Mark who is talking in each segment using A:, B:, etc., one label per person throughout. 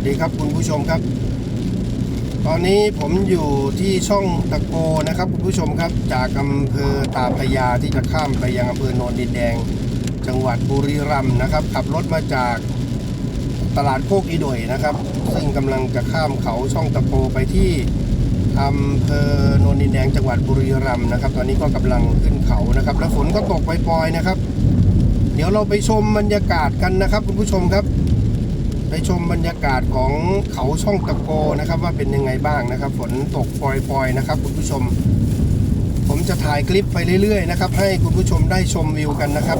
A: วัสดีครับคุณผู้ชมครับ ตอนนี้ผมอยู่ที่ช่องตะโกนะครับคุณผู้ชมครับ จากอำเภอตาพยาที่จะข้ามไปยังอำเภอโนนดินแดง จังหวัดบุรีรัมย์นะครับ ขับรถมาจากตลาดโคกอีโดยนะครับ ซึ่งกำลังจะข้ามเขาช่องตะโกไปที่อำเภอโนนดินแดงจังหวัดบุรีรัมย์นะครับ ตอนนี้ก็กำลังขึ้นเขานะครับ แล้วฝนก็ตกปล่อยๆนะครับ เดี๋ยวเราไปชมบรรยากาศกันนะครับ คุณผู้ชมครับ ไปชมบรรยากาศของเขาช่องตะโกนะครับว่าเป็นยังไงบ้างนะครับ ฝนตกปล่อยๆนะครับ คุณผู้ชม ผมจะถ่ายคลิปไปเรื่อยๆนะครับ ให้คุณผู้ชมได้ชมวิวกันนะครับ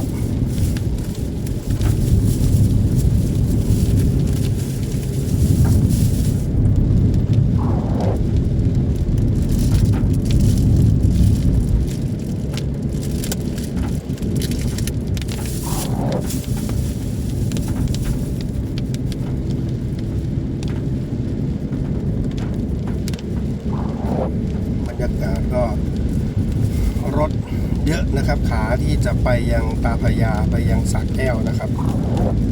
A: กาศก็รถเยอะนะครับขาที่จะไปยังตาพยาไปยังสักแก้วนะครับ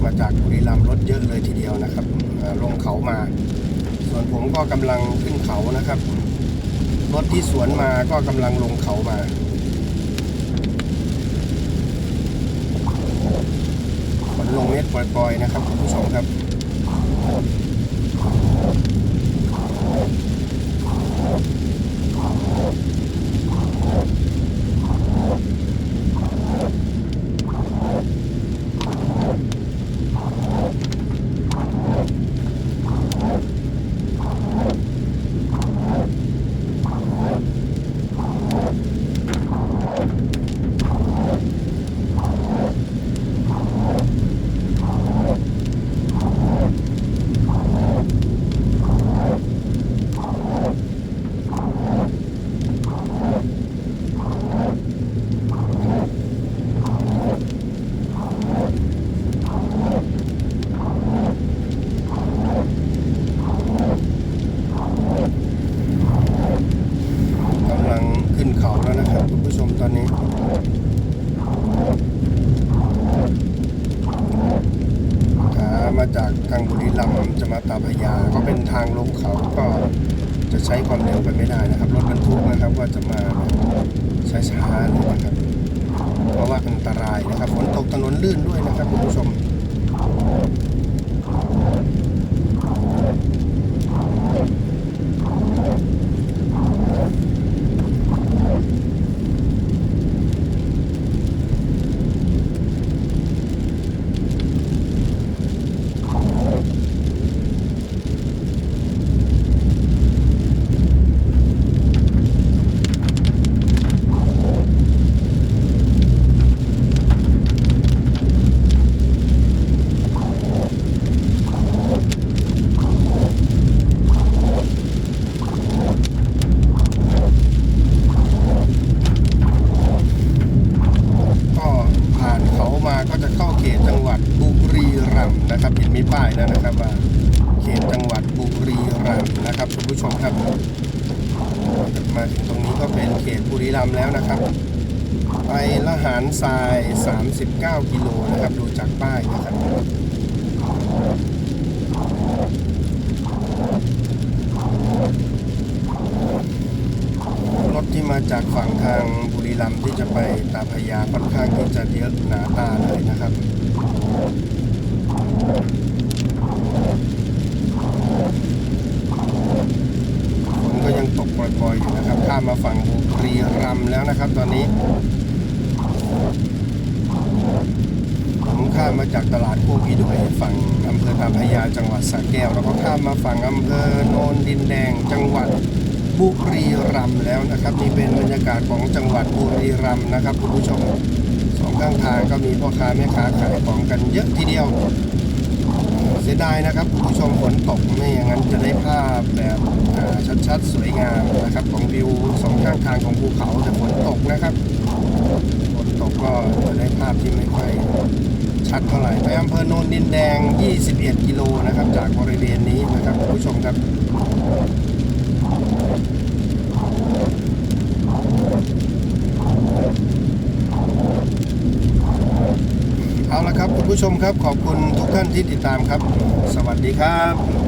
A: มาจากบุรีรัมย์รถเยอะเลยทีเดียวนะครับลงเขามา ส่วนผมก็กำลังขึ้นเขานะครับ รถที่สวนมาก็กำลังลงเขามาฝนลงเม็ดปล่อยๆนะครับคุณผู้ชมครับ กำลังขึ้นเขาแล้วนะครับคุณผู้ชมต อนนี้ขามาจากทางบุรีรัมย์จะมาตาพยา ก็เป็นทางลงเขาก็จะใช้ความเร็วไปไม่ได้นะครับ รถบรรทุกนะครับว่าจะมาช้าๆเลยนะครับ เพราะว่าอันตรายนะครับ ฝนตกถนนลื่นด้วยนะครับคุณผู้ชม ก็ผ่านเขามาก็จะเข้าเขตจั งหวัดบุรีรัมย์นะครับเห็นมีป้ายแล้วนะครับว่าเขตจังหวัดบุรีรัมย์นะครับคุณผู้ชมครับ มาถึงตรงนี้ก็เป็นเขตบุรีรัมย์แล้วนะครับ ไปละหารทราย 39 กิโลนะครับดูจากป้ายนะครับรถที่มาจากฝั่งทางบ รีรัมย์ที่จะไปตาพยาค่อนข้างที่จะเยอะหนาตาเลยนะครับฝนก็ยังตกปล่อยๆอยู่นะครับข้ามมาฝั่งบุรีรัมย์แล้วนะครับ ตอนนี้ผมข้ามมาจากตลาดโคกีด้วยฝั่งอำเภอตาพยาจังหวัดสระแก้ว แล้วก็ข้ามมาฝั่งอำเภอโนนดินแดงจังหวัด บุรีรัมย์แล้วนะครับนี่เป็นบรรยากาศของจังหวัดบุรีรัมย์นะครับคุณผู้ชมสองข้างทางก็มีพ่อค้าแม่ค้าขายของกันเยอะทีเดียว เสียดายนะครับคุณผู้ชมฝนตกไม่อย่างนั้นจะได้ภาพแบบชัดๆ สวยงามนะครับของวิวสองข้างทางของภูเขาแต่ฝนตกนะครับฝนตกก็จะได้ภาพที่ไม่ค่อยชัดเท่าไหร่ไปอำเภอโนนดินแดง 21 กิโลนะครับ จากบริเวณนี้นะครับคุณผู้ชมครับ เอาละครับคุณผู้ชมครับขอบคุณทุกท่านที่ติดตามครับ สวัสดีครับ